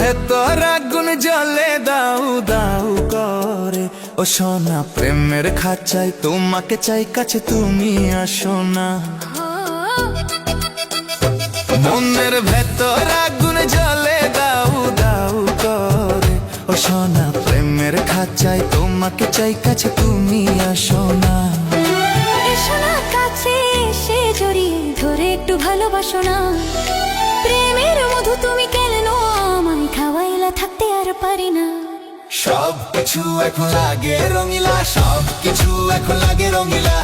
ভেতর আগুন জ্বলে, দাউ দাউ করে। ও সোনা, প্রেমের খাঁচাই তোমাকে চাই, কাছে তুমি আসো না। মনের ভেতর আগুন জ্বলে, দাউ দাউ করে। ও সোনা, প্রেমের খাঁচাই তোমাকে চাই, কাছে তুমি আসো না কাছে এসে জড়িয়ে ধরে, একটু ভালোবাসো না। প্রেমের মধু তুমি কেন খাওয়াইলা থাকতে আর পারি না। সব কিছু এখন লাগে রঙিলা, সব কিছু এখন লাগে রঙিলা,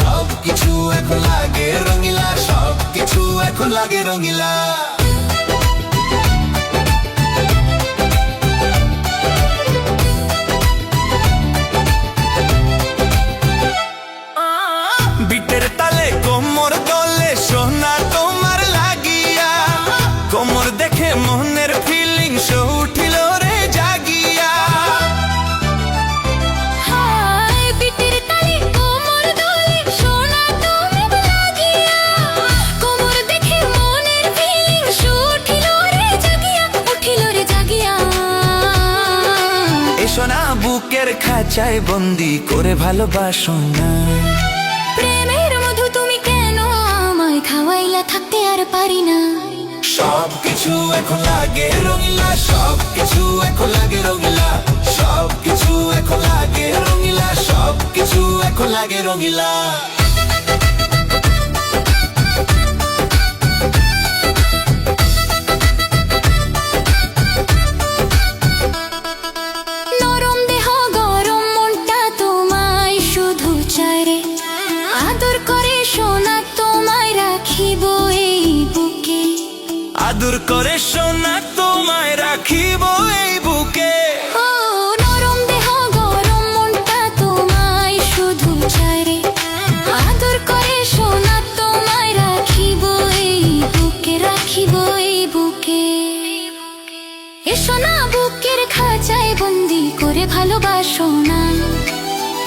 সব কিছু এখন লাগে রঙিলা, সব কিছু এখন লাগে রঙিলা। উঠিল রে জাগিয়া। বুকের খাঁচায় বন্দি করে ভালোবাসো না। প্রেমের মধু তুমি কেন আমায় খাওয়াইলা থাকতে আর পারি না। সব কিছু এখন লাগে রঙিলা সব কিছু এখন লাগে রঙিলা সব কিছু এখন লাগে রঙিলা সব কিছু এখন লাগে রঙিলা। আদর করে আদর করে সোনা তোমায় রাখিব এই বুকে। শুধু করে তোমায় রাখিব এই বুকে, রাখিব এই বুকে। এ বুকের খাঁচায় বন্দি করে ভালোবাসো না।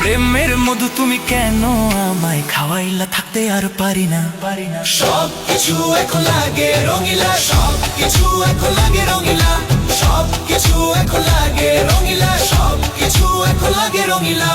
প্রেমের মধু তুমি কেন আমায় খাওয়াইলা থাকতে আর পারি না? পারি না সব কিছু এখন লাগে রঙিলা সব কিছু এখন লাগে রঙিলা সব কিছু এখন লাগে রঙিলা সব কিছু এখন লাগে রঙিলা।